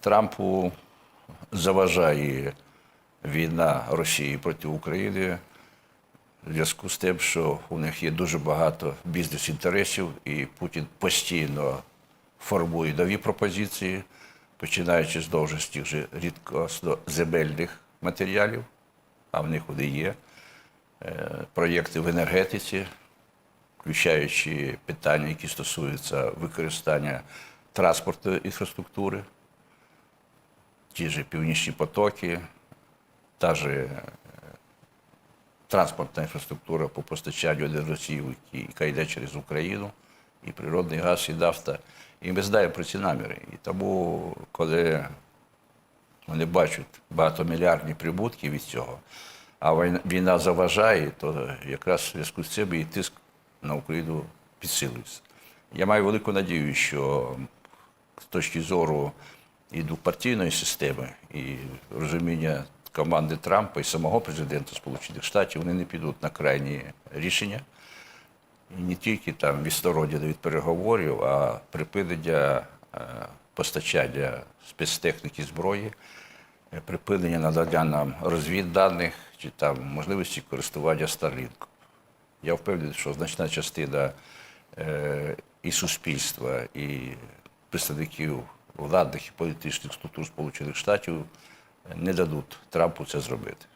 Трампу заважає війна Росії проти України в зв'язку з тим, що у них є дуже багато бізнес-інтересів, і Путін постійно формує нові пропозиції, починаючи з довжих з тих же рідкосноземельних матеріалів, а в них вони є, е, проєкти в енергетиці, включаючи питання, які стосуються використання транспортної інфраструктури, ті ж північні потоки, та же е, транспортна інфраструктура по постачанню енергосів, яка йде через Україну, і природний газ, і нафта. І ми знаємо про ці наміри. І тому, коли вони бачать багатомільярдні прибутки від цього, а війна заважає, то якраз в зв'язку з цим і тиск на Україну підсилюється. Я маю велику надію, що з точки зору і двопартійної системи, і розуміння команди Трампа і самого президента Сполучених Штатів, вони не підуть на крайні рішення. І не тільки там відсторонення від переговорів, а припинення е, постачання спецтехніки зброї, е, припинення надання нам розвідданих чи там можливості користування Starlink. Я впевнений, що значна частина е, і суспільства, і представників владних і політичних структур Сполучених Штатів не дадуть Трампу це зробити.